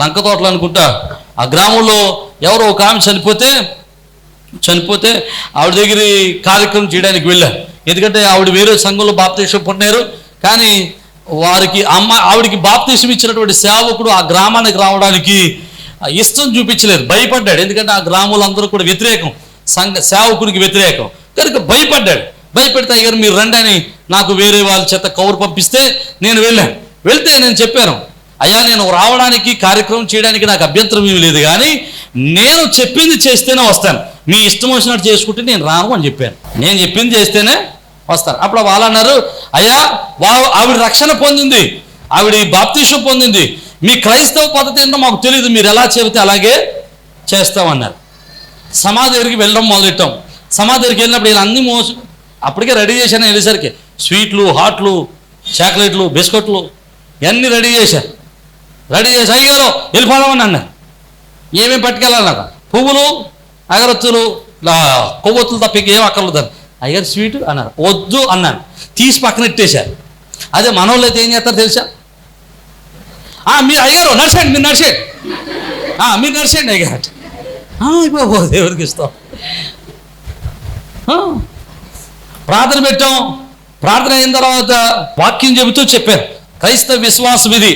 లంక తోటలు అనుకుంటా. ఆ గ్రామంలో ఎవరో ఒక ఆమె చనిపోతే చనిపోతే ఆవిడ దగ్గర కార్యక్రమం చేయడానికి వెళ్ళాను ఎందుకంటే ఆవిడ వేరే సంఘంలో బాప్తీసం పొందారు. కానీ వారికి అమ్మ ఆవిడికి బాప్తీసం ఇచ్చినటువంటి సేవకుడు ఆ గ్రామానికి రావడానికి ఇష్టం చూపించలేదు. భయపడ్డాడు. ఎందుకంటే ఆ గ్రామంలో అందరూ కూడా వ్యతిరేకం. సంఘ సేవకుడికి వ్యతిరేకం. కనుక భయపడ్డాడు. భయపెడితే అయ్యారు మీరు రండి అని నాకు వేరే వాళ్ళ చేత కౌరు పంపిస్తే నేను వెళ్ళాను వెళ్తే నేను చెప్పాను అయ్యా నేను రావడానికి కార్యక్రమం చేయడానికి నాకు అభ్యంతరం ఏమి లేదు కానీ నేను చెప్పింది చేస్తేనే వస్తాను. మీ ఇష్టం వచ్చినట్టు చేసుకుంటే నేను రాను అని చెప్పాను. నేను చెప్పింది చేస్తేనే వస్తాను. అప్పుడు వాళ్ళు అన్నారు అయ్యా వా ఆవిడ రక్షణ పొందింది. ఆవిడ బాప్తీషం పొందింది. మీ క్రైస్తవ పద్ధతి ఏంటో మాకు తెలియదు మీరు ఎలా చెబితే అలాగే చేస్తామన్నారు. సమాధి దగ్గరికి వెళ్ళడం మొదలెట్టాం. సమాధి దగ్గరికి వెళ్ళినప్పుడు నేను అన్ని మోసం అప్పటికే రెడీ చేశాను వెళ్ళేసరికి. స్వీట్లు హాట్లు చాక్లెట్లు బిస్కెట్లు ఇవన్నీ రెడీ చేశాను. రెడీ చేసి అయ్యారు వెళ్ళిపోదామని అన్నారు. ఏమేమి పట్టుకెళ్ళాలి నాకు? పువ్వులు అగరొత్తులు కొవ్వొత్తులు తప్ప ఇంకేం అక్కర్లేదు అయ్యారు స్వీట్ అన్నారు. వద్దు అన్నాను తీసి పక్కన ఇట్టేశారు అదే మనోళ్ళు అయితే ఏం చేస్తారు తెలుసా? మీరు అయ్యారు నడిచండి మీరు నడిచేయండి. మీరు నడిచేయండి అయ్యారు బాబు దేవుడికి ఇస్తాం. ప్రార్థన పెట్టాం. ప్రార్థన అయిన తర్వాత వాక్యం చెబుతూ చెప్పారు. క్రైస్తవ విశ్వాసం ఇది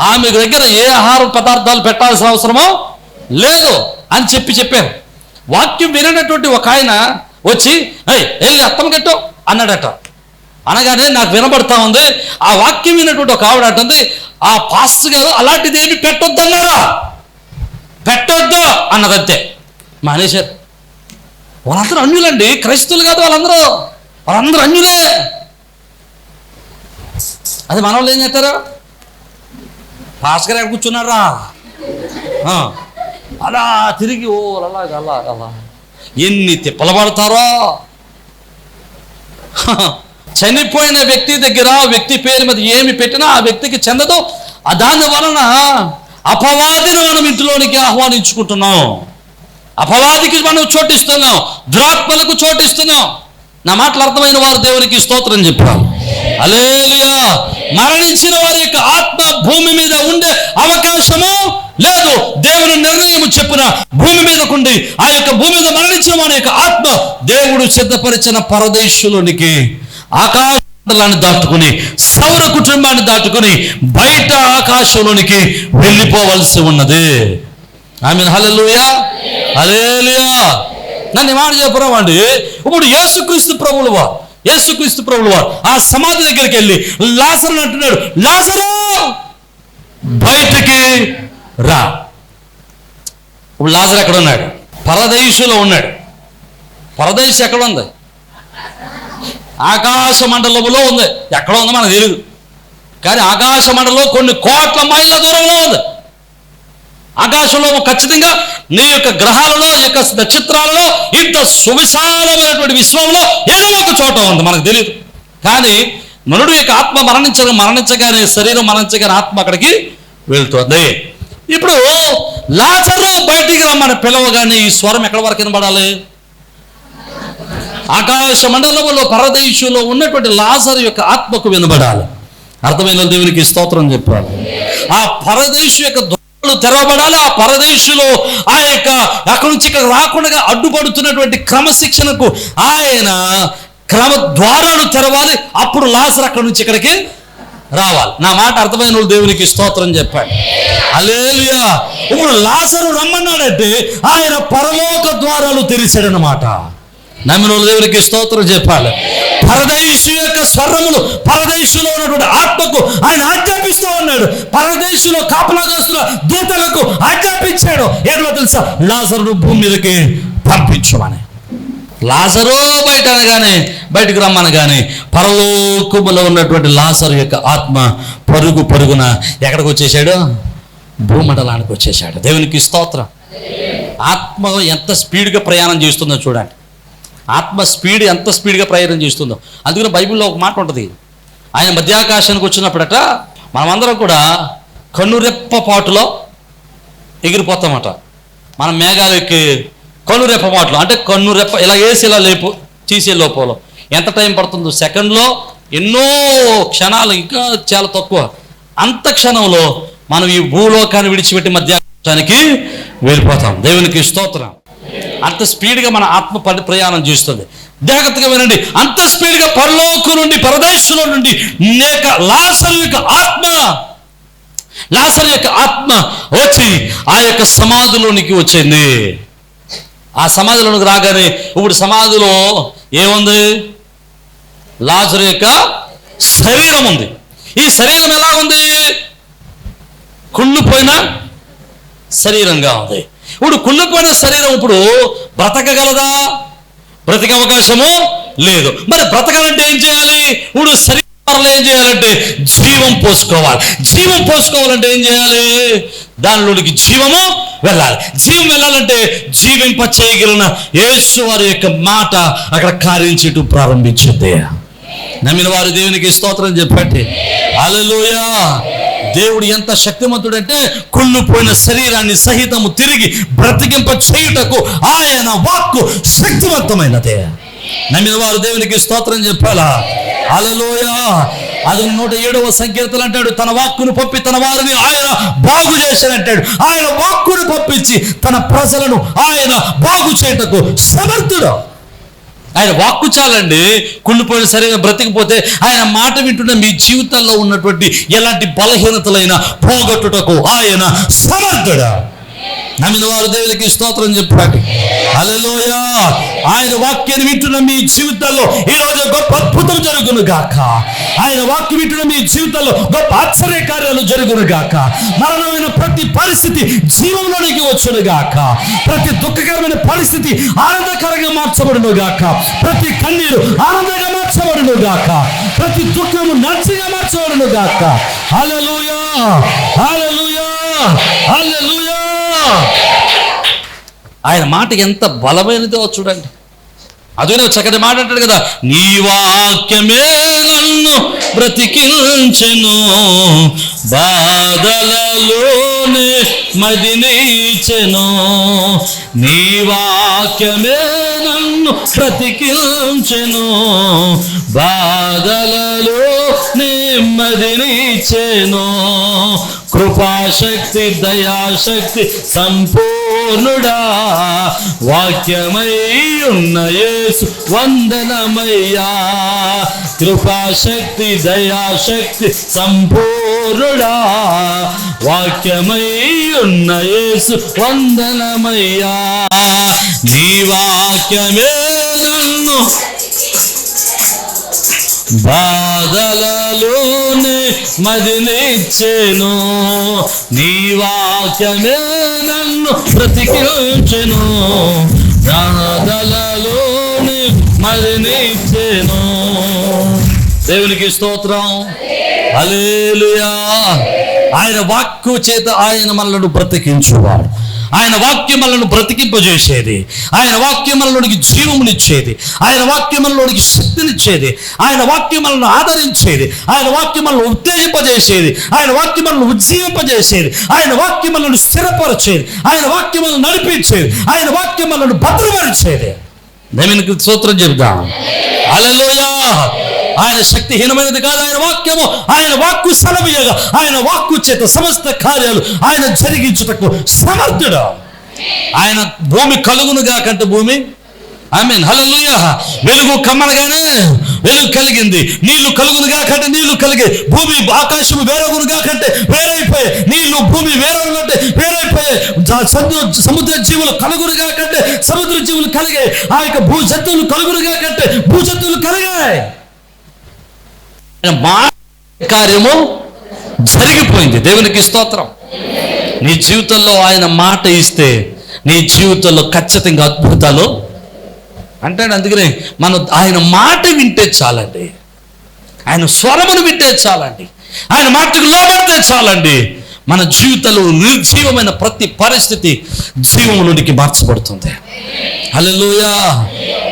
ఆమె దగ్గర ఏ ఆహార పదార్థాలు పెట్టాల్సిన అవసరమో లేదు అని చెప్పి చెప్పారు. వాక్యం విననటువంటి ఒక ఆయన వచ్చి "ఏయ్, వెళ్ళి అత్తం కట్టు అన్నాడట. అనగానే నాకు వినబడతా ఉంది ఆ వాక్యం వినటువంటి ఒక ఆవిడ అంటుంది ఆ పాస్ గారు అలాంటిది ఏమి పెట్టొద్దు అన్నారా పెట్టొద్దు అన్నదంతే. మానేశారు. వాళ్ళందరూ అన్యులండి క్రైస్తవులు కాదు వాళ్ళందరూ. వాళ్ళందరూ అన్యులే. అది మనవాళ్ళు ఏం చేస్తారు? భాస్కర్ ఎక్కడ కూర్చున్నారా? అలా తిరిగి ఓ అలా అలా అలా. ఎన్ని తిప్పలు పడతారో? చనిపోయిన వ్యక్తి దగ్గర వ్యక్తి పేరు మీద ఏమి పెట్టినా ఆ వ్యక్తికి చెందదు. దాని వలన అపవాదిని మనం ఇంటిలోనికి ఆహ్వానించుకుంటున్నాం. అపవాదికి మనం చోటిస్తున్నాం. దురాత్మలకు చోటిస్తున్నాం. నా మాటలు అర్థమైన వారు దేవునికి స్తోత్రం చెప్పారు అలేలుయా. మరణించిన వారి యొక్క ఆత్మ భూమి మీద ఉండే అవకాశము లేదు. దేవుని నిర్ణయం చెప్పిన భూమి మీదకుండి ఆ యొక్క భూమి మీద మరణించిన వారి యొక్క ఆత్మ దేవుడు సిద్ధపరిచిన పరదేశులోనికి మండలాన్ని దాటుకుని సౌర కుటుంబాన్ని దాటుకుని బయట ఆకాశంలోనికి వెళ్ళిపోవలసి ఉన్నది. ఆమె హల్లెలూయా. హల్లెలూయా. నన్ను ఈ మాట చెప్పరామండి. ఇప్పుడు యేసుక్రీస్తు ప్రభులు వారు యేసుక్రీస్తు ప్రభులు వారు ఆ సమాధి దగ్గరికి వెళ్ళి లాసరు అంటున్నాడు లాజరు బయటికి రా. ఇప్పుడు లాజర్ ఎక్కడ ఉన్నాడు? పరదేశులో ఉన్నాడు. పరదేశ్ ఎక్కడ ఉంది? ఆకాశ మండలంలో ఉంది. ఎక్కడ ఉందో? మనకు తెలియదు కానీ ఆకాశ మండలంలో కొన్ని కోట్ల మైళ్ళ దూరంలో ఉంది. ఆకాశంలో ఖచ్చితంగా నీ యొక్క గ్రహాలలో ఈ యొక్క నక్షత్రాలలో ఇంత సువిశాలమైనటువంటి విశ్వంలో ఏదో ఒక చోట ఉంది మనకు తెలియదు కానీ మనుడు యొక్క ఆత్మ మరణించగా మరణించగానే శరీరం మరణించగానే ఆత్మ అక్కడికి వెళ్తుంది. ఇప్పుడు లాజరు బయటికి రమ్మని పిలవగానే ఈ స్వరం ఎక్కడి వరకు వినబడాలి? ఆకాశ మండలంలో పరదేశంలో ఉన్నటువంటి లాజర్ యొక్క ఆత్మకు వినబడాలి. అర్థమైన దేవునికి స్తోత్రం చెప్పాలి? ఆ పరదేశు యొక్క తెరవబడాలి. ఆ పరదేశులో ఆ యొక్క అక్కడి నుంచి ఇక్కడ రాకుండా అడ్డుపడుతున్నటువంటి క్రమశిక్షణకు ఆయన క్రమ ద్వారాలు తెరవాలి. అప్పుడు లాసర్ అక్కడి నుంచి ఇక్కడికి రావాలి. నా మాట అర్థమైన వాళ్ళు దేవునికి స్తోత్రం చెప్పాడు. అలేలుయా ఇప్పుడు లాసరు రమ్మన్నాడంటే ఆయన పరలోక ద్వారాలు తెరిచాడనమాట నమ్మిన దేవునికి స్తోత్రం చెప్పాలి. పరదేశు యొక్క స్వరములు పరదేశులో ఉన్నటువంటి చేశాడు. పరదేశంలో కాపలా కాపలాగస్తున్న దూతలకు ఆజ్ఞాపించాడు. ఏదో తెలుసా? లాజరును భూమి మీదకి పంపించమని. లాజరు బయట అనగానే బయటకు రమ్మనగానే పరలోకములో ఉన్నటువంటి లాజరు యొక్క ఆత్మ పరుగు పరుగున ఎక్కడికి వచ్చేసాడు భూమండలానికి వచ్చేసాడు దేవునికి స్తోత్రం. ఆత్మ ఎంత స్పీడ్గా ప్రయాణం చేస్తుందో చూడండి. ఆత్మ స్పీడ్ ఎంత స్పీడ్గా ప్రయాణం చేస్తుందో. అందుకని బైబిల్లో ఒక మాట ఉంటుంది. ఆయన మధ్యాకాశానికి వచ్చినప్పుడట మనమందరం కూడా కన్నురెప్పపాటులో ఎగిరిపోతామట. మన మేఘాలకి కన్నురెప్ప పాటులో అంటే కన్నురెప్ప ఇలా వేసి ఇలా లేపు తీసే లోపల. ఎంత టైం పడుతుందో సెకండ్లో ఎన్నో క్షణాలు ఇంకా చాలా తక్కువ. అంత క్షణంలో మనం ఈ భూలోకాన్ని విడిచిపెట్టి మధ్యాహ్నానికి వెళ్ళిపోతాం. దేవునికి స్తోత్రం. అంత స్పీడ్గా మన ఆత్మ ప్రయాణం చేస్తుంది. జాగ్రత్తగా వినండి. అంత స్పీడ్గా పరలోకం నుండి పరదేశంలో నుండి నేక లాసరు యొక్క ఆత్మ లాసరు యొక్క ఆత్మ వచ్చి ఆ యొక్క సమాధిలోనికి వచ్చింది. ఆ సమాధిలోనికి రాగానే ఇప్పుడు సమాధిలో ఏముంది? లాజరు యొక్క శరీరం ఉంది. ఈ శరీరం ఎలా ఉంది? కుళ్ళిపోయిన శరీరంగా ఉంది. ఇప్పుడు కుళ్ళిపోయిన శరీరం ఇప్పుడు బ్రతకగలదా? బ్రతికే అవకాశము లేదు. మరి బ్రతకాలంటే ఏం చేయాలి? ఇప్పుడు శరీరంలో ఏం చేయాలంటే జీవం పోసుకోవాలి. జీవం పోసుకోవాలంటే ఏం చేయాలి? దానిలోనికి జీవము వెళ్ళాలి. జీవం వెళ్ళాలంటే జీవింప చేయగలిగిన యేసు వారి యొక్క మాట అక్కడ కార్యం ప్రారంభించింది. నమ్మిన వారు దేవునికి స్తోత్రం చెప్పండి. అలలోయా దేవుడు ఎంత శక్తిమంతుడంటే కుళ్ళిపోయిన శరీరాన్ని సహితము తిరిగి బ్రతికింప చేయుటకు ఆయన వాక్కు శక్తివంతమైనదే. నమ్మిన వారు దేవునికి స్తోత్రం చెప్పాలా? అలలోయా అది నూట ఏడవ సంకీర్తలు అంటాడు. తన వాక్కును పంపి తన వారిని ఆయన బాగు చేశానంటాడు ఆయన వాక్కును పంపించి తన ప్రజలను ఆయన బాగు చేయుటకు సమర్థుడు. ఆయన వాక్కు చాలండి. కుళ్ళిపోయిన సరైన బ్రతికిపోతే ఆయన మాట వింటున్న మీ జీవితాల్లో ఉన్నటువంటి ఎలాంటి బలహీనతలైనా పోగొట్టుటకు ఆయన సమర్థుడా. నమ్మిన వారు దేవునికి స్తోత్రం చెప్పండి అలలోయ ఆయన వాక్యాన్ని వింటున్న మీ జీవితాల్లో ఈ రోజు గొప్ప అద్భుతం జరుగును గాక. ఆయన వాక్యం వింటున్న మీ జీవితాల్లో గొప్ప ఆశ్చర్య కార్యాలు జరుగును గాక. మరణమైన ప్రతి పరిస్థితి జీవంలోనికి వచ్చును గాక. ప్రతి దుఃఖకరమైన పరిస్థితి ఆనందకరంగా మార్చబడును గాక. ప్రతి కన్నీరు ఆనందంగా మార్చబడును గాక. ప్రతి దుఃఖము నచ్చగా మార్చబడును గాక. అలలోయ హల్లెలూయా. హల్లెలూయా. ఆయన మాట ఎంత బలమైనదో చూడండి. అదే చక్కటి మాట అంటాడు కదా నీ వాక్యమే నన్ను బ్రతికించెను బాధలలోనే మదినిచెను నీ వాక్యమే నన్ను బ్రతికించెను బాధలలో నెమ్మదినిచెను కృపాశక్తి దయాశక్తి సంపూర్ణుడా. వాక్యమై ఉన్న యేసు వందనమయ్యా. కృపాశక్తి దయాశక్తి సంపూర్ణుడా. వాక్యమై ఉన్న యేసు వందనమయ్యా. నీ వాక్యమే నన్ను బాధలలోనే మదినిచ్చెను నీ వాక్యమే నన్ను బ్రతికించెను. బాధలలోనే మదినిచ్చెను దేవునికి స్తోత్రం. అలేలుయా ఆయన వాక్కు చేత ఆయన మనలను బ్రతికించువాడు. ఆయన వాక్యములను బ్రతికింపజేసేది. ఆయన వాక్యములలోనికి జీవమునిచ్చేది. ఆయన వాక్యములలోనికి శక్తినిచ్చేది. ఆయన వాక్యములను ఆదరించేది. ఆయన వాక్యములను ఉత్తేజింపజేసేది. ఆయన వాక్యములను ఉజ్జీవింపజేసేది. ఆయన వాక్యములను స్థిరపరచేది. స్థిరపరిచేది ఆయన వాక్యములను నడిపించేది. ఆయన వాక్యములను భద్రపరిచేది. దేవునికి సూత్రం చెబుదాం. అలలోయా ఆయన శక్తిహీనమైనది కాదు ఆయన వాక్యము ఆయన వాక్కు సెలవీయగా ఆయన వాక్కు చేత సమస్త కార్యాలు ఆయన జరిగించుటకు సమర్థుడు. ఆయన భూమి కలుగును కంటే భూమి? I mean hallelujah. వెలుగు కమ్మనగానే వెలుగు కలిగింది. నీళ్ళు కలుగునుగా కంటే నీళ్ళు కలిగే భూమి ఆకాశము వేరొగునుగా కంటే వేరైపోయే నీళ్ళు భూమి వేరే వేరైపోయే సముద్ర సముద్ర జీవులు కలుగును కంటే సముద్ర జీవులు కలిగే ఆ యొక్క భూ జంతువులు కలుగునుగా కంటే భూ జంతువులు కలిగాయి. ఆయన కార్యము జరిగిపోయింది. దేవునికి స్తోత్రం. నీ జీవితంలో ఆయన మాట ఇస్తే నీ జీవితంలో ఖచ్చితంగా అద్భుతాలు అంటాడు. అందుకనే మనం ఆయన మాట వింటే చాలండి. ఆయన స్వరమును వింటే చాలండి. ఆయన మాటకు లోబడితే చాలండి. మన జీవితంలో నిర్జీవమైన ప్రతి పరిస్థితి జీవములోనికి మార్చబడుతుంది. హల్లెలూయా!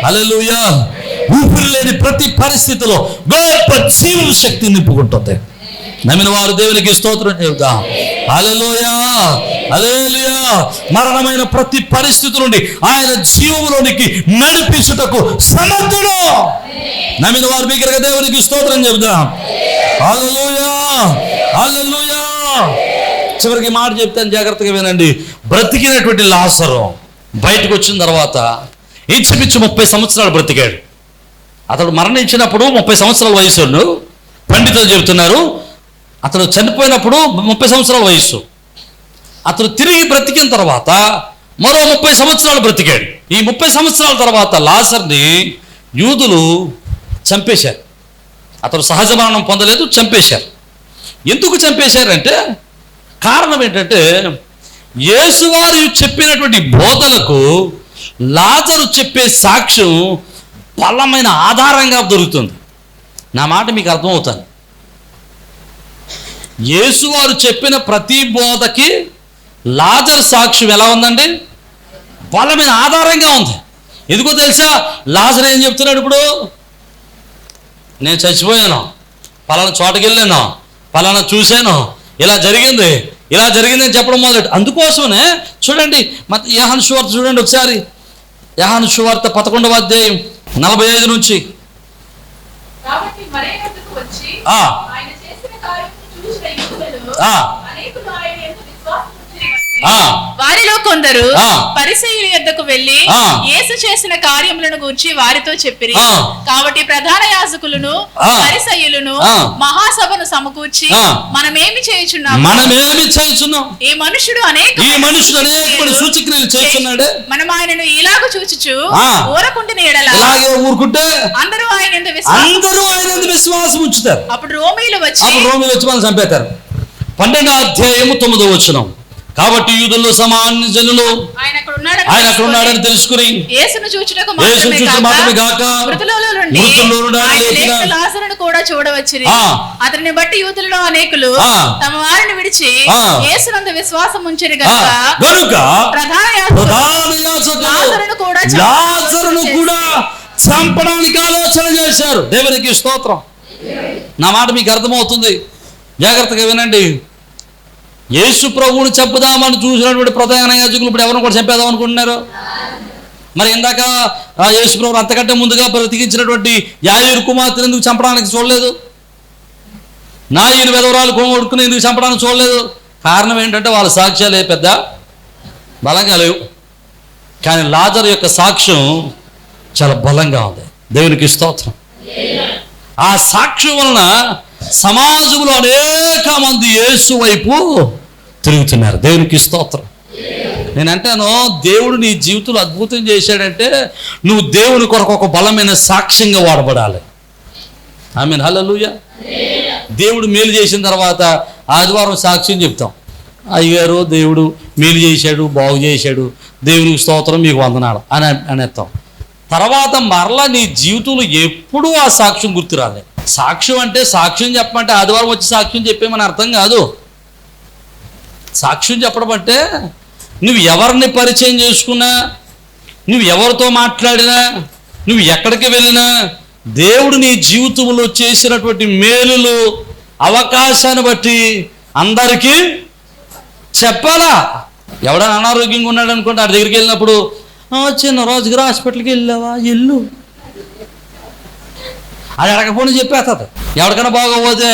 హల్లెలూయా! ఊపిరి లేని ప్రతి పరిస్థితిలో గొప్ప జీవం శక్తి నింపుకుంటుంది. నమ్మిన వారు దేవునికి స్తోత్రం చెబుతా. హల్లెలూయా హల్లెలూయా. మరణమైన ప్రతి పరిస్థితి నుండి ఆయన జీవములోనికి నడిపించుటకు సమర్థుడు. నమ్మిన వారు బిగ్గరగా దేవునికి స్తోత్రం చెబుదాం అలలోయా అలలోయా చివరికి మాట చెప్తాను జాగ్రత్తగా వినండి. బ్రతికినటువంటి లాసరం బయటకు వచ్చిన తర్వాత ఇంచుమించు ముప్పై సంవత్సరాలు బ్రతికాడు. అతడు మరణించినప్పుడు ముప్పై సంవత్సరాల వయసు పండితులు చెబుతున్నారు అతడు చనిపోయినప్పుడు ముప్పై సంవత్సరాల వయస్సు. అతడు తిరిగి బ్రతికిన తర్వాత మరో ముప్పై సంవత్సరాలు బ్రతికాడు. ఈ ముప్పై సంవత్సరాల తర్వాత లాసర్ని యూదులు చంపేశారు. అతడు సహజ మరణం పొందలేదు చంపేశారు. ఎందుకు చంపేశారంటే కారణం ఏంటంటే యేసువారు చెప్పినటువంటి బోధలకు లాజరు చెప్పే సాక్ష్యం బలమైన ఆధారంగా దొరుకుతుంది. నా మాట మీకు అర్థమవుతుంది. యేసువారు చెప్పిన ప్రతి బోధకి లాజర్ సాక్ష్యం ఎలా ఉందండి? బలమైన ఆధారంగా ఉంది. ఎందుకో తెలుసా? లాజర్ ఏం చెప్తున్నాడు ఇప్పుడు? నేను చచ్చిపోయాను. పలానా చోటకి వెళ్ళాను. పలానా చూశాను. ఇలా జరిగింది. ఇలా జరిగిందని చెప్పడం మొదలెట్టు అందుకోసమే చూడండి మత యహాను సువార్త చూడండి ఒకసారి. యహాను సువార్త పదకొండవ అధ్యాయం. నలభై ఐదు నుంచి ఆ. వారిలో కొందరు ఆ. పరిసయ్యుల యొద్దకు వెళ్ళి. యేసు చేసిన కార్యములను గూర్చి వారితో చెప్పిరి. కాబట్టి ప్రధాన యాజకులను ఆ. మహాసభను సమకూర్చి. మనమేమి చేయుచున్నాము మనమేమి చేస్తున్నాం ఈ మనుషుడు అనేక ఈ మనుషుడు అనేకమైన సూచక్రియలు చేస్తున్నాడే మనం ఆయనను ఇలాగ చూచుచు ఆ. ఊరకుండిన ఎడల ఇలాగే ఊరుకుంటే అందరూ ఆయన అందరూ ఆయన విశ్వాసం ఉంచుతారు అప్పుడు రోమీలు వచ్చి అప్పుడు రోమిలు వచ్చి మనం చంపేతారు పన్నెండో అధ్యాయము తొమ్మిదో వచ్చినాం కాబట్టి యూదుల్లో సమాన జనులు ఆయన అక్కడ ఉన్నాడని తెలుసుకొని యేసును చూచుటకు మాత్రమే కాక మృతులలో కూడా చూడవచ్చిరి ఆ. అతన్ని బట్టి యూతులలో అనేకులు. తమ వారిని విడిచి. యేసునందు విశ్వాసం ఉంచిరి గనుక గనుక ప్రధాన లాజరును కూడా లాజరును కూడా చంపడానికి ఆలోచన చేశారు. దేవునికి స్తోత్రం. నా మాట మీకు అర్థమవుతుంది. జాగ్రత్తగా వినండి. యేసు ప్రభువుని చెప్పుదామని చూసినటువంటి ప్రధాన యాజకులు ఇప్పుడు ఎవరిని కూడా చెప్పేదాం అనుకుంటున్నారు? మరి ఇందాక యేసు ప్రభు అంతకంటే ముందుగా బ్రతికించినటువంటి యాయూరు కుమార్తెను ఎందుకు చంపడానికి చూడలేదు? నా ఈరు వెదవరాలు కొడుకుని ఎందుకు చంపడానికి చూడలేదు? కారణం ఏంటంటే వాళ్ళ సాక్ష్యాలే పెద్ద? బలంగా లేవు. కానీ లాజర్ యొక్క సాక్ష్యం చాలా బలంగా ఉంది. దేవునికి స్తోత్రం. ఆ సాక్ష్యం వలన సమాజంలో అనేక మంది యేసు వైపు తిరుగుతున్నారు. దేవునికి స్తోత్రం. నేను అంటాను దేవుడు నీ జీవితంలో అద్భుతం చేశాడంటే నువ్వు దేవుని కొరకు ఒక బలమైన సాక్ష్యంగా వాడబడాలి. I mean hallelujah. దేవుడు మేలు చేసిన తర్వాత ఆదివారం సాక్ష్యం చెప్తాం. అయ్యారు దేవుడు మేలు చేశాడు బాగు చేశాడు. దేవునికి స్తోత్రం మీకు వందనాలు అని అనేస్తాం తర్వాత మరలా నీ జీవితంలో ఎప్పుడూ ఆ సాక్ష్యం గుర్తురాలి. సాక్ష్యం అంటే సాక్ష్యం చెప్పమంటే ఆదివారం వచ్చి సాక్ష్యం చెప్పేమని అర్థం కాదు. సాక్ష్యం చెప్పడం అంటే నువ్వు ఎవరిని పరిచయం చేసుకున్నా నువ్వు ఎవరితో మాట్లాడినా నువ్వు ఎక్కడికి వెళ్ళినా దేవుడు నీ జీవితంలో చేసినటువంటి మేలులు అవకాశాన్ని బట్టి అందరికీ చెప్పాలా? ఎవడైనా అనారోగ్యంగా ఉన్నాడు అనుకుంటే ఆ దగ్గరికి వెళ్ళినప్పుడు చిన్న రోజుగా హాస్పిటల్కి వెళ్ళావా? ఎల్లు అది అడగకపోతే చెప్పేస్తుంది ఎవరికైనా బాగోపోతే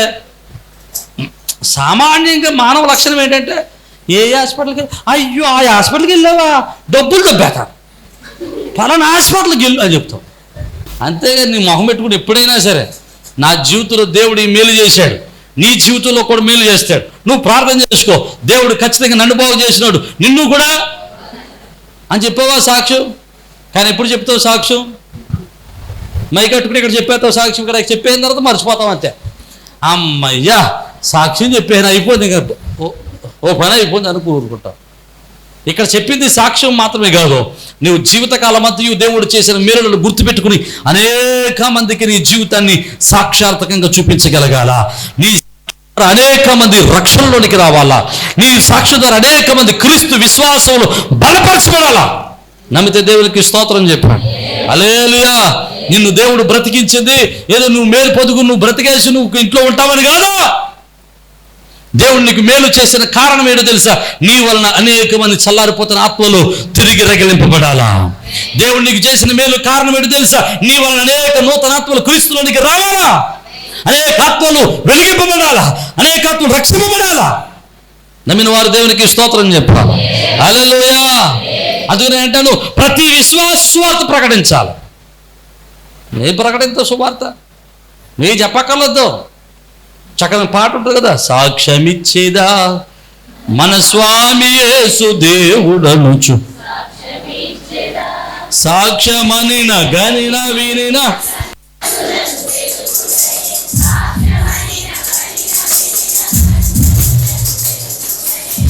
సామాన్యంగా మానవ లక్షణం ఏంటంటే ఏ హాస్పిటల్కి అయ్యో ఆ హాస్పిటల్కి వెళ్ళావా? డబ్బులు దబ్బేతారు పలానా హాస్పిటల్కి వెళ్ళు అని చెప్తాం. అంతేగా నీ మొహం పెట్టుకుని ఎప్పుడైనా సరే నా జీవితంలో దేవుడు ఈ మేలు చేశాడు. నీ జీవితంలో కూడా మేలు చేస్తాడు. నువ్వు ప్రార్థన చేసుకో. దేవుడు ఖచ్చితంగా నన్ను బాగు చేసినాడు. నిన్ను కూడా అని చెప్పావా సాక్ష్యం? కానీ ఎప్పుడు చెప్తావు సాక్ష్యం? మైకట్టుకుని ఇక్కడ చెప్పేస్తావు సాక్ష్యం ఇక్కడ చెప్పేసిన తర్వాత మర్చిపోతాం అంతే. అమ్మయ్యా! సాక్ష్యం చెప్పాను? అయిపోయింది ఇంకా. ఓ- పని అయిపోయింది అని కూరుకుంటాం. ఇక్కడ చెప్పింది సాక్ష్యం మాత్రమే కాదు. నువ్వు జీవితకాలం మధ్య దేవుడు చేసిన మేలులను గుర్తుపెట్టుకుని అనేక మందికి నీ జీవితాన్ని సాక్షార్థకంగా చూపించగలగాల. నీ అనేక మంది రక్షణలోనికి రావాలా. నీ సాక్ష్యం ద్వారా అనేక మంది క్రీస్తు విశ్వాసంలో బలపరచబడాలా నమ్మితే దేవునికి స్తోత్రం చెప్పాను అలేలుయా నిన్ను దేవుడు బ్రతికించింది. ఏదో నువ్వు మేలు పొదుగు నువ్వు బ్రతికేసి నువ్వు ఇంట్లో ఉంటావని కాదు. దేవుడు నీకు మేలు చేసిన కారణం ఏంటో తెలుసా? నీ వలన అనేక మంది చల్లారిపోతున్న ఆత్మలు తిరిగి రగిలింపబడాలా? దేవుడు నీకు చేసిన మేలు కారణం ఏంటో తెలుసా? నీ వలన అనేక నూతన ఆత్మలు క్రీస్తులోనికి రావాలా? అనేక ఆత్మలు వెలిగింపబడాలా? అనేక ఆత్మలు రక్షింపబడాలా? నమ్మిన వారు దేవునికి స్తోత్రం చెప్పాలి. అలలోయా అందుకని అంటాను ప్రతి విశ్వాస సువార్త ప్రకటించాలి. నేను ప్రకటించ సువార్త? నీ చెప్పక్కర్లేదు. చక్కని పాట ఉంటుంది కదా సాక్ష్యమిచ్చేదా మన స్వామి యేసు దేవుడనుచు. సాక్ష్యమనిన గనిన వినిన.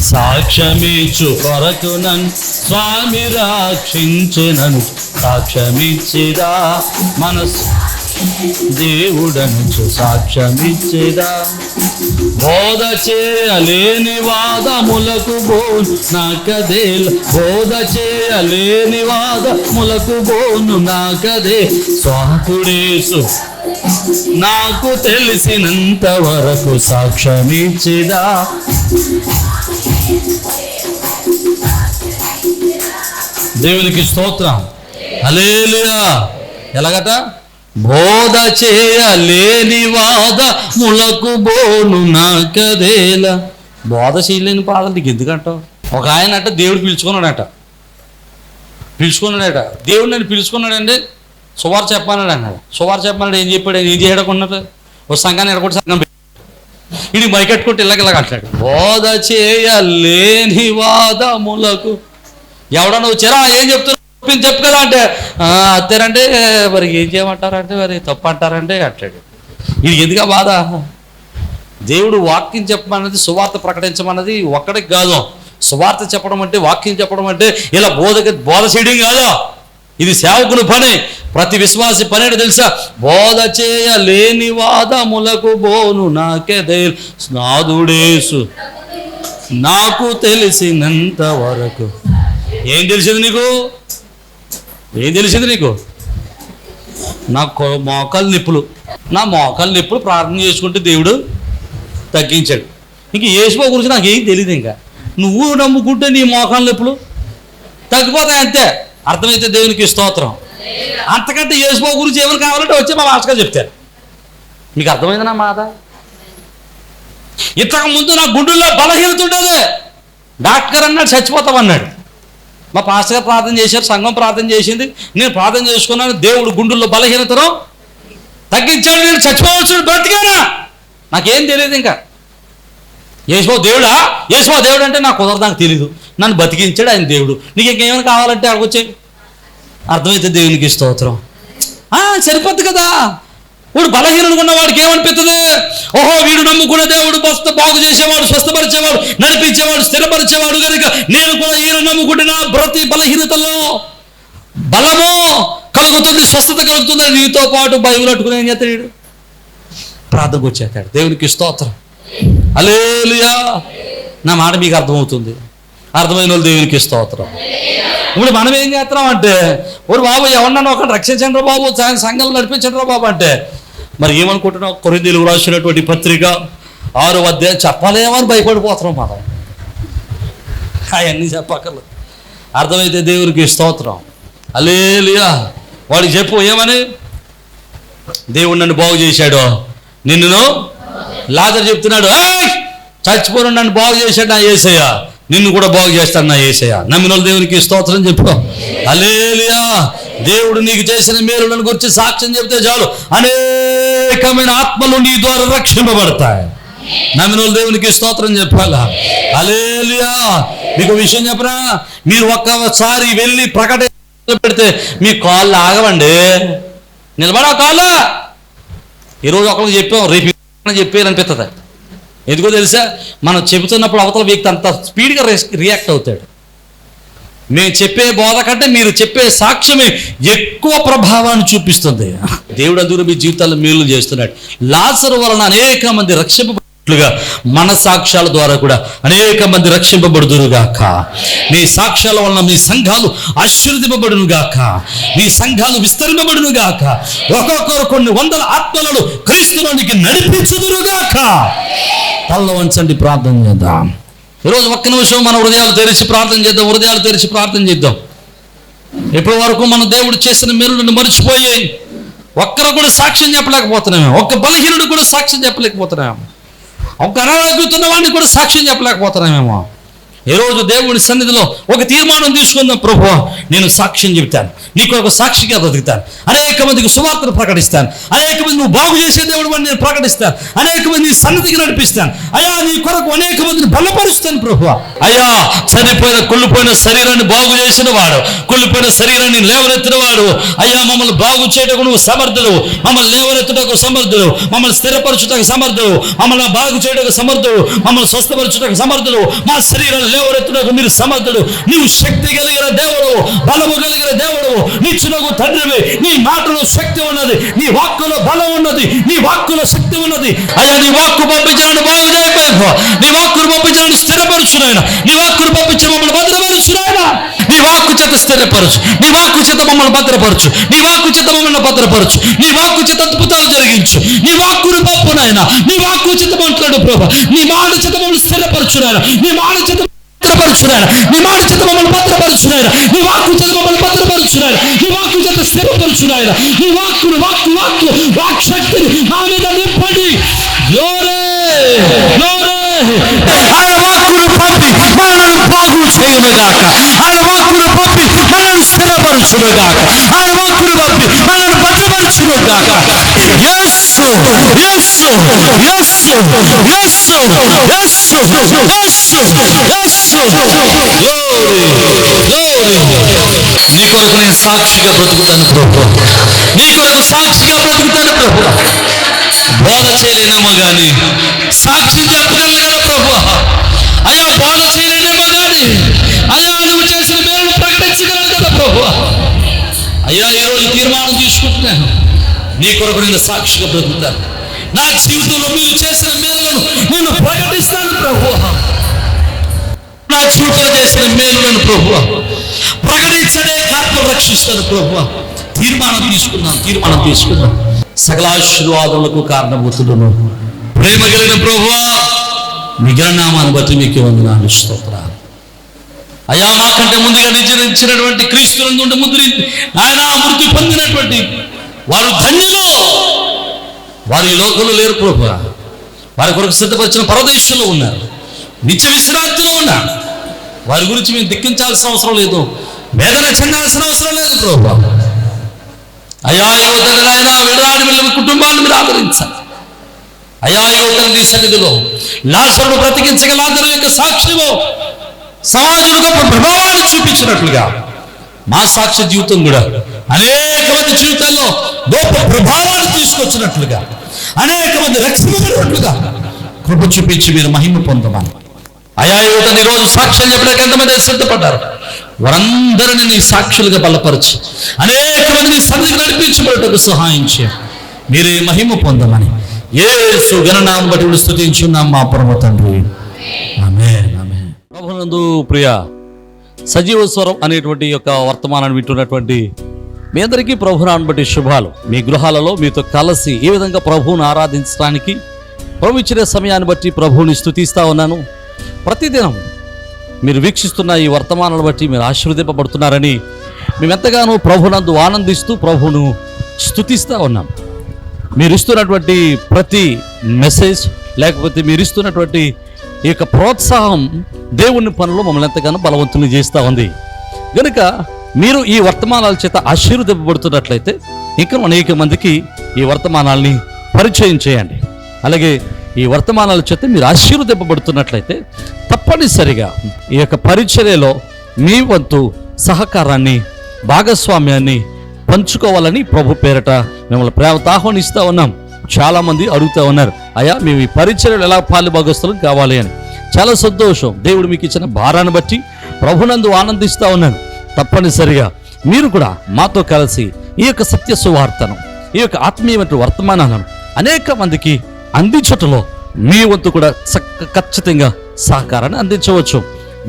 సాక్ష్యమిచ్చు కొరకు నన్ను స్వామి రక్షించెనను. సాక్ష్యమిచ్చిదా మనసు దేవుడనుచు సాక్ష్యమిచ్చిదా? బోధ చేయలేని వాదములకు బోను నాకదేల్ బోధ చేయలేని వాదములకు బోను నాకదే స్వాకుడేసు నాకు తెలిసినంత వరకు సాక్ష్యమిచ్చిదా? దేవునికి స్తోత్రం. హల్లెలూయా. ఎలాగట? బోధ చేయలేని వాద ములకు బోను నాకదేలా. బోధ చేయలేని పాదలు నీకు ఎందుకంట ఒక ఆయన అంట దేవుడు పిలుచుకున్నాడట. పిలుచుకున్నాడట. దేవుడు నేను పిలుచుకున్నాడండి సువార్ చెప్పానాడు అన్నాడు. సువార్ చెప్పానాడు ఏం చెప్పాడు? ఏం చేయడకున్నాడు ఓ సంఘాన్ని ఎడకొట్టి సంఘం ఇది మైకట్టుకుంటే ఇలాగ ఇలాగ అంటాడు. బోధ చేయలేని వాదములకు ఎవడన్నా వచ్చారా? ఏం చెప్తున్నారు? చెప్పింది చెప్పు అంటే "ఆ, మరి ఏం చేయమంటారంటే మరి తప్పు అంటారంటే అంటాడు. ఇది ఎందుకు బాధ? దేవుడు వాక్యం చెప్పమన్నది సువార్త ప్రకటించమన్నది ఒక్కడికి కాదు. సువార్త చెప్పడం అంటే వాక్యం చెప్పడం అంటే ఇలా బోధక బోధ చేయడం కాదు. ఇది సేవకుని పని ప్రతి విశ్వాసి పని తెలుసా? బోధ చేయలేని వాదములకు బోను నాకే స్నాదుడేసు నాకు తెలిసినంత వరకు. ఏం తెలిసింది నీకు? ఏం తెలిసింది నీకు? నాకు మోకాలు నొప్పులు. నా మోకాలు నొప్పులు ప్రార్థన చేసుకుంటే దేవుడు తగ్గించాడు. ఇంక ఏసుకో గురించి నాకు ఏం తెలియదు ఇంకా. నువ్వు నమ్ముకుంటే నీ మోకాలు నొప్పులు తగ్గిపోతాయి అంతే. అర్థమైతే దేవునికి స్తోత్రం. అంతకంటే ఏసుకో గురించి ఏమైనా కావాలంటే వచ్చి మా భాషగా చెప్తారు. మీకు అర్థమైంది నా మాట? ఇంతకు ముందు నా గుండెల్లో బలహీనత ఉండేది. డాక్టర్ అన్నాడు చచ్చిపోతామన్నాడు మా పాస్టర్ గారు ప్రార్థన చేశారు సంఘం ప్రార్థన చేసింది. నేను ప్రార్థన చేసుకున్నాను దేవుడు గుండెల్లో బలహీనతను తగ్గించాడు నేను చచ్చిపోవచ్చు బ్రతికానా నాకేం తెలియదు ఇంకా. యేసో దేవుడా? యేసో దేవుడు అంటే నాకు కుదరదు నాకు తెలియదు నన్ను బతికించాడు ఆయన దేవుడు. నీకు ఇంకేమైనా కావాలంటే అక్కడికి వచ్చే అర్థమైతే దేవునికి స్తోత్రం. ఆ, సరిపోద్ది కదా? వాడు బలహీనుడు ఉన్నవాడికి ఏమనిపిస్తుంది? ఓహో వీడు నమ్ముకున్న దేవుడు బస్త బాగు చేసేవాడు స్వస్థపరిచేవాడు నడిపించేవాడు స్థిరపరిచేవాడు కనుక నేను కూడా ఈయన నమ్ముకుంటున్న ప్రతి బలహీనతలో. బలము కలుగుతుంది స్వస్థత కలుగుతుంది నీతో పాటు బైబుల్ అట్టుకుని ఏం చేస్తాడు ప్రార్థనకు వచ్చేస్తాడు. దేవునికి స్తోత్రం. అలేలుయా నా మాట మీకు అర్థమవుతుంది. అర్థమైన వాళ్ళు దేవునికి స్తోత్రం. ఇప్పుడు మనం ఏం చేస్తున్నాం అంటే ఓరు బాబు ఎవరన్నా ఒకటి రక్షించండి బాబు సా- సంఘాలు నడిపించండి బాబు అంటే మరి ఏమనుకుంటున్నావు? కొరిందీలు రాసినటువంటి పత్రిక ఆరు అధ్యాయం చెప్పలేమో అని భయపడిపోతున్నాం మనం. అవన్నీ చెప్పక్కర్లేదు. అర్థమైతే దేవునికి స్తోత్రం. అలేలియా వాడికి చెప్పు ఏమని? దేవుడు నన్ను బాగు చేశాడు. నిన్ను లాజర్ చెప్తున్నాడు. చచ్చిపోను నన్ను బాగు చేశాడు నా ఏసయ్య. నిన్ను కూడా బాగు చేస్తాడు నా ఏసయ్య. నమ్మిన దేవునికి స్తోత్రం చెప్పు. అలేలియా దేవుడు నీకు చేసిన మేలులను గురించి సాక్ష్యం చెప్తే చాలు. అనేకమైన ఆత్మలు నీ ద్వారా రక్షింపబడతాయి. నమ్మిన దేవునికి స్తోత్రం చెప్పాలా? అలేలియా మీకు విషయం చెప్పరా మీరు ఒక్కసారి వెళ్ళి ప్రకటన పెడితే మీ కాళ్ళు ఆగవండి. నిలబడా కాళ్ళు? ఈరోజు ఒకరికి చెప్పాం రేపు చెప్పేయాలనిపిస్తుంది ఎందుకో తెలుసా? మనం చెబుతున్నప్పుడు అవతల వ్యక్తి అంత స్పీడ్గా రియాక్ట్ అవుతాడు. మేము చెప్పే బోధ కంటే మీరు చెప్పే సాక్ష్యమే ఎక్కువ ప్రభావాన్ని చూపిస్తుంది. దేవుడు అందుకు మీ జీవితాల్లో మేలు చేస్తున్నాడు. లాసరు వలన అనేక మంది రక్షింపబడుగా మన సాక్ష్యాల ద్వారా కూడా అనేక మంది రక్షింపబడుదురుగాక. మీ సాక్ష్యాల వలన మీ సంఘాలు ఆశీర్దింపబడును గాక మీ సంఘాలు విస్తరింపబడును గాక ఒక్కొక్కరు కొన్ని వందల ఆత్మలను క్రీస్తులోనికి నడిపించుదురుగాక. తల్ల వంచండి ప్రార్థన చేద్దాం. ఈరోజు ఒక్క నిమిషం మన హృదయాలు తెరిచి ప్రార్థన చేద్దాం హృదయాలు తెరిచి ప్రార్థన చేద్దాం. ఇప్పటి వరకు మన దేవుడు చేసిన మేలులను మర్చిపోయి ఒక్కరు కూడా సాక్ష్యం చెప్పలేకపోతున్నాము ఒక్క బలహీనుడు కూడా సాక్ష్యం చెప్పలేకపోతున్నాము ఒక అనారోగ్యతున్న వాడిని కూడా సాక్ష్యం చెప్పలేకపోతున్నామేమో. ఈరోజు దేవుడి సన్నిధిలో ఒక తీర్మానం తీసుకుందాం ప్రభు నేను సాక్ష్యం చెబుతాను. నీకు ఒక సాక్షిగా బ్రతుకుతాను అనేక మందికి సువార్తను ప్రకటిస్తాను. అనేక మంది నువ్వు బాగు చేసే దేవుడు అని నేను ప్రకటిస్తాను. అనేక మంది సన్నిధికి నడిపిస్తాను. అయ్యా నీ కొరకు అనేక మందిని బలపరుస్తాను ప్రభు అయ్యా చనిపోయిన కుళ్ళిపోయిన శరీరాన్ని బాగు చేసిన వాడు కుళ్ళిపోయిన శరీరాన్ని లేవనెత్తిన వాడు. అయ్యా మమ్మల్ని బాగు చేయటకు నువ్వు సమర్థుడు. మమ్మల్ని లేవనెత్తుటకు సమర్థుడు. మమ్మల్ని స్థిరపరచుటకు సమర్థుడు. మమ్మల్ని బాగు చేయటకు సమర్థుడు. మమ్మల్ని స్వస్థపరచుటకు సమర్థుడు. మా శరీరాన్ని లేవనెత్తుటకు మీరు సమర్థుడు. నీవు శక్తి కలిగిన దేవుడు. బలము కలిగిన దేవుడు. నిచ్చునకు తండ్రివి. నీ మాటలో శక్తి ఉన్నది. నీ వాక్కులో బలం ఉన్నది. నీ వాక్కులో శక్తి ఉన్నది. అయ్యా నీ వాక్కు పంపించాలని బాగు చేయలేదు నీ వాక్కును పంపించాలని స్థిరపరచునాయన నీ వాక్కును పంపించి మమ్మల్ని భద్రపరచునాయన నీ వాక్కు చేత స్థిరపరచు. నీ వాక్కు చేత మమ్మల్ని భద్రపరచు. నీ వాక్కు చేత మమ్మల్ని భద్రపరచు. నీ వాక్కు చేత అద్భుతాలు జరిగించు. నీ వాక్కును పంపు నీ వాక్కు చేత మాట్లాడు ప్రభా. నీ మాట చేత మమ్మల్ని స్థిరపరచునైనా నీ మాట చేత భద్రపరుచున్నాడు నీ మాట చేత మమ్మల్ని భద్రపరుచున్నాడు నీ వాక్కు చేత మమ్మల్ని భద్రపరుచున్నాడు నీ వాక్కు చేత స్థిరపరుచున్నాడు నీ వాక్కును వాక్కు వాక్కు వాక్ శక్తిని నా మీద నింపండి గ్లోరే గ్లోరే ఆయన వాక్కును పంపి మనలను బాగు చేయునుగాక ఆయన వాక్కును పంపి మనలను స్థిరపరచునుగాక ఆయన యేసు యేసు యేసు యేసు యేసు యేసు గ్లోరీ గ్లోరీ నీ కొరకు నేను సాక్షిగా బ్రతుకుతాను ప్రభు నీ కొరకు సాక్షిగా బ్రతుకుతాను ప్రభు బోధ చేయలేనేమో కానీ సాక్షి చెప్పగలను కదా ప్రభు అయ్యా బోధ చేయలేనేమో కానీ అయ్యా నువ్వు చేసిన మేలు ప్రకటించగలను కదా ప్రభు అయ్యా ఈరోజు తీర్మానం తీసుకుంటున్నాను నీ కొరకు నేను సాక్షిగా బ్రతుకుతాను. నా జీవితంలో మీరు చేసిన మేలులను నేను ప్రకటిస్తాను ప్రభు నా జీవితంలో చేసిన మేలులను ప్రభు ప్రకటించడే ఆత్మ రక్షిస్తాను ప్రభు తీర్మానం తీసుకున్నాను తీర్మానం తీసుకున్నాను. సకల ఆశీర్వాదములకు కారణభూతులను ప్రేమ కలిగిన ప్రభు మీ బట్టి మీకు వందనాలు స్తోత్రాలు. అయా మాకంటే ముందుగా నిజరించినటువంటి క్రీస్తులందు ఉండే ముందు ఆయన మృతి పొందినటువంటి వారు ధన్యులు. వారు ఈ లోకంలో లేరు ప్రభు వారి కొరకు సిద్ధపరిచిన పరదేశంలో ఉన్నారు. నిత్య విశ్రాంతిలో ఉన్నారు. వారి గురించి మేము దిక్కించాల్సిన అవసరం లేదు. వేదన చెందాల్సిన అవసరం లేదు ప్రభు అయ్యా యువతని విడరాని విడదాడి వెళ్ళిన కుటుంబాలను మీరు ఆదరించాలి. అయ్యా యువతని నీ సన్నిధిలో లాసరుడు బ్రతికించగల అందరి యొక్క సాక్ష్యము సమాజంలో గొప్ప ప్రభావాన్ని చూపించినట్లుగా మా సాక్ష్య జీవితం కూడా అనేక మంది జీవితాల్లో గొప్ప ప్రభావాన్ని తీసుకొచ్చినట్లుగా అనేక మంది రక్షించినట్లుగా కృప చూపించి మీరు మహిమ పొందమని. అయా యువతని రోజు సాక్ష్యం చెప్పడానికి ఎంతమంది సిద్ధపడ్డారు? వారందరినీ నీ సాక్షులుగా బలపరచి అనేక మంది నీ సన్నిధికి నడిపించబడటకు సహాయం చేయ. మీరే మహిమ పొందమని. ఏ గణనాం బట్టి స్థుతించున్నాం మా పరమ తండ్రి. ఆమె ఆమె ప్రభునందు ప్రియ సజీవ స్వరం అనేటువంటి యొక్క వర్తమానాన్ని వింటున్నటువంటి మీ అందరికీ ప్రభునాన్ని బట్టి శుభాలు. మీ గృహాలలో మీతో కలిసి ఏ విధంగా ప్రభువును ఆరాధించడానికి ప్రభు ఇచ్చిన సమయాన్ని బట్టి ప్రభువుని స్థుతిస్తూ ఉన్నాను. ప్రతిదినం మీరు వీక్షిస్తున్న ఈ వర్తమానాలను బట్టి మీరు ఆశీర్వదింపబడుతున్నారని మేమెంతగానో ప్రభునందు ఆనందిస్తూ ప్రభువును స్థుతిస్తూ ఉన్నాం. మీరు ఇస్తున్నటువంటి ప్రతి మెసేజ్ లేకపోతే మీరు ఇస్తున్నటువంటి ఈ యొక్క ప్రోత్సాహం దేవుని పనులు మమ్మల్ని ఎంతగానో బలవంతుని చేస్తూ ఉంది. గనుక మీరు ఈ వర్తమానాల చేత ఆశీర్వదింపబడుతున్నట్లయితే ఇంకా అనేక మందికి ఈ వర్తమానాల్ని పరిచయం చేయండి. అలాగే ఈ వర్తమానాల చేత మీరు ఆశీర్వదింపబడుతున్నట్లయితే తప్పనిసరిగా ఈ యొక్క పరిచర్యలో మీ వంతు సహకారాన్ని భాగస్వామ్యాన్ని పంచుకోవాలని ప్రభు పేరట మిమ్మల్ని ప్రేమతో ఆహ్వానిస్తూ ఉన్నాం. చాలామంది అడుగుతూ ఉన్నారు అయ్యా మేము ఈ పరిచర్యలు ఎలా పాలు భాగస్థలం కావాలి? అని. చాలా సంతోషం. దేవుడు మీకు ఇచ్చిన భారాన్ని బట్టి ప్రభునందు ఆనందిస్తూ ఉన్నాను తప్పనిసరిగా మీరు కూడా మాతో కలిసి ఈ యొక్క సత్య సువార్తను ఈ యొక్క ఆత్మీయమైన వర్తమానాలను అనేక మందికి అందించటంలో మీ వంతు కూడా చక్క ఖచ్చితంగా సహకారాన్ని అందించవచ్చు.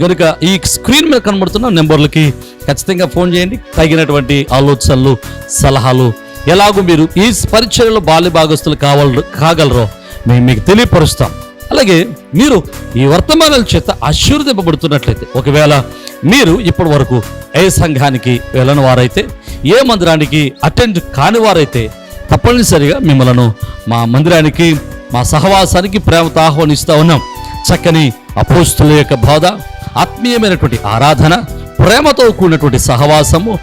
కనుక ఈ స్క్రీన్ మీద కనబడుతున్న నెంబర్లకి ఖచ్చితంగా ఫోన్ చేయండి. తగినటువంటి ఆలోచనలు సలహాలు ఎలాగో మీరు ఈ పరిచయంలో బాల్య భాగస్తులు కావాల కాగలరో మేము మీకు తెలియపరుస్తాం. అలాగే మీరు ఈ వర్తమానాల చేత ఆశీర్వదింపబడుతున్నట్లయితే ఒకవేళ మీరు ఇప్పటి వరకు ఏ సంఘానికి వెళ్ళని వారైతే ఏ మందిరానికి అటెండ్ కాని వారైతే తప్పనిసరిగా మిమ్మలను మా మందిరానికి మా సహవాసానికి ప్రేమతో ఆహ్వానిస్తూ ఉన్నాం. చక్కని అపోస్తుల యొక్క బోధ ఆత్మీయమైనటువంటి ఆరాధన ప్రేమతో కూడినటువంటి సహవాసము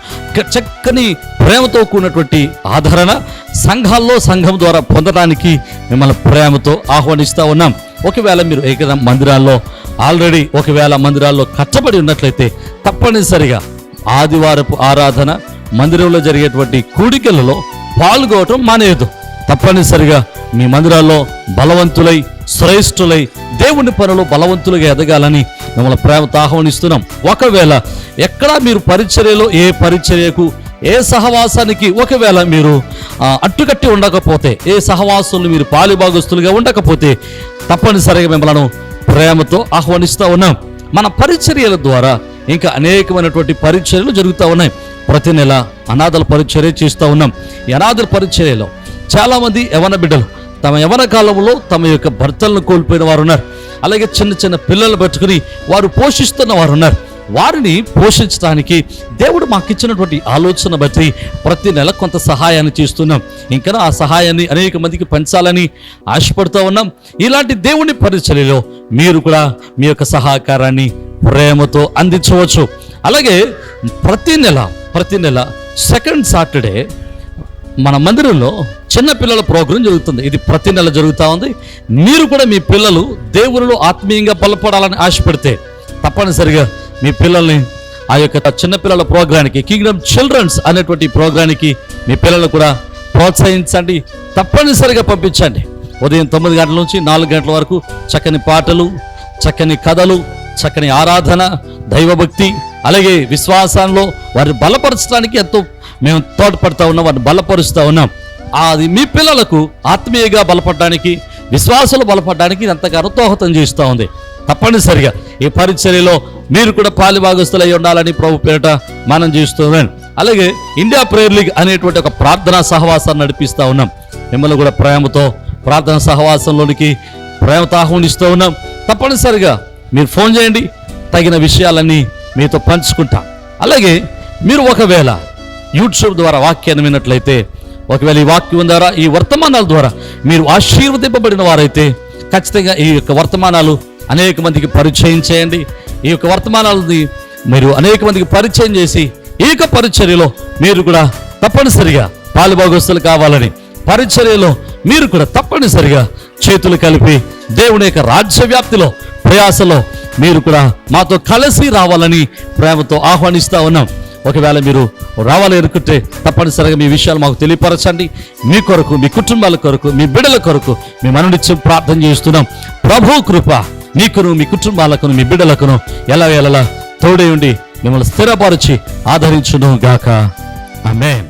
చక్కని ప్రేమతో కూడినటువంటి ఆదరణ సంఘాల్లో సంఘం ద్వారా పొందడానికి మిమ్మల్ని ప్రేమతో ఆహ్వానిస్తూ ఉన్నాం. ఒకవేళ మీరు ఏకదా మందిరాల్లో ఆల్రెడీ ఒకవేళ మందిరాల్లో కట్టబడి ఉన్నట్లయితే తప్పనిసరిగా ఆదివారపు ఆరాధన మందిరంలో జరిగేటువంటి కూడికలలో పాల్గొవటం మానేయదు తప్పనిసరిగా మీ మందిరాల్లో బలవంతులై శ్రేష్ఠులై దేవుని పనులు బలవంతులుగా ఎదగాలని మిమ్మల్ని ప్రేమతో ఆహ్వానిస్తున్నాం. ఒకవేళ ఎక్కడా మీరు పరిచర్యలో ఏ పరిచర్యకు ఏ సహవాసానికి ఒకవేళ మీరు అట్టుకట్టి ఉండకపోతే ఏ సహవాసులు మీరు పాలిభాగస్తులుగా ఉండకపోతే తప్పనిసరిగా మిమ్మల్ని ప్రేమతో ఆహ్వానిస్తూ ఉన్నాం. మన పరిచర్యల ద్వారా ఇంకా అనేకమైనటువంటి పరిచర్యలు జరుగుతూ ఉన్నాయి. ప్రతి నెల అనాథల పరిచర్య చేస్తూ ఉన్నాం. ఈ అనాథల పరిచర్యలో చాలామంది యవన బిడ్డలు తమ యవన కాలంలో తమ యొక్క భర్తలను కోల్పోయిన వారు ఉన్నారు అలాగే చిన్న చిన్న పిల్లలు పెట్టుకుని వారు పోషిస్తున్న వారు ఉన్నారు వారిని పోషించడానికి దేవుడు మాకు ఇచ్చినటువంటి ఆలోచన బట్టి ప్రతి నెల కొంత సహాయాన్ని చేస్తున్నాం. ఇంకా ఆ సహాయాన్ని అనేక మందికి పంచాలని ఆశపడుతూ ఉన్నాం. ఇలాంటి దేవుని పరిచర్యలో మీరు కూడా మీ యొక్క సహకారాన్ని ప్రేమతో అందించవచ్చు. అలాగే ప్రతి నెల ప్రతి నెల సెకండ్ సాటర్డే మన మందిరంలో చిన్న పిల్లల ప్రోగ్రాం జరుగుతుంది. ఇది ప్రతి నెల జరుగుతూ ఉంది. మీరు కూడా మీ పిల్లలు దేవునిలో ఆత్మీయంగా బలపడాలని ఆశపడితే తప్పనిసరిగా మీ పిల్లల్ని ఆ యొక్క చిన్న పిల్లల ప్రోగ్రానికి కింగ్డమ్ చిల్డ్రన్స్ అనేటువంటి ప్రోగ్రానికి మీ పిల్లలు కూడా ప్రోత్సహించండి. తప్పనిసరిగా పంపించండి. ఉదయం తొమ్మిది గంటల నుంచి నాలుగు గంటల వరకు చక్కని పాటలు చక్కని కథలు చక్కని ఆరాధన దైవభక్తి అలాగే విశ్వాసంలో వారిని బలపరచడానికి ఎంతో మేము తోడ్పడతా ఉన్నాం వారిని బలపరుస్తూ ఉన్నాం. అది మీ పిల్లలకు ఆత్మీయంగా బలపడడానికి విశ్వాసాలు బలపడడానికి ఇది ఎంతగానో దోహదం చేస్తూ ఉంది. తప్పనిసరిగా ఈ పరిచర్యలో మీరు కూడా పాలిభాగస్తులై ఉండాలని ప్రభు పేరిట మనం చేస్తున్నాం అలాగే ఇండియా ప్రేయర్ లీగ్ అనేటువంటి ఒక ప్రార్థనా సహవాసాన్ని నడిపిస్తూ ఉన్నాం. మిమ్మల్ని కూడా ప్రేమతో ప్రార్థన సహవాసంలోనికి ప్రేమతో ఆహ్వానిస్తూ ఉన్నాం. తప్పనిసరిగా మీరు ఫోన్ చేయండి తగిన విషయాలన్నీ మీతో పంచుకుంటాం. అలాగే మీరు ఒకవేళ యూట్యూబ్ ద్వారా వాక్యాన్ని విన్నట్లయితే ఒకవేళ ఈ వాక్యం ద్వారా ఈ వర్తమానాల ద్వారా మీరు ఆశీర్వదింపబడిన వారైతే ఖచ్చితంగా ఈ యొక్క వర్తమానాలు అనేక మందికి పరిచయం చేయండి. ఈ యొక్క వర్తమానాలని మీరు అనేక మందికి పరిచయం చేసి ఈ యొక్క పరిచర్యలో మీరు కూడా తప్పనిసరిగా పాలుభాగస్తులు కావాలని పరిచర్యలో మీరు కూడా తప్పనిసరిగా చేతులు కలిపి దేవుని యొక్క రాజ్య వ్యాప్తిలో ప్రయాసలో మీరు కూడా మాతో కలిసి రావాలని ప్రేమతో ఆహ్వానిస్తూ ఉన్నాం. ఒకవేళ మీరు రావాలి అనుకుంటే తప్పనిసరిగా మీ విషయాలు మాకు తెలియపరచండి. మీ కొరకు మీ కుటుంబాల కొరకు మీ బిడ్డల కొరకు మీ మననిత్యం ప్రార్థన చేస్తున్నాం. ప్రభు కృప మీకును మీ కుటుంబాలకును మీ బిడ్డలకును ఎలా ఎలా తోడే ఉండి మిమ్మల్ని స్థిరపరిచి ఆదరించును గాక. ఆమేన్.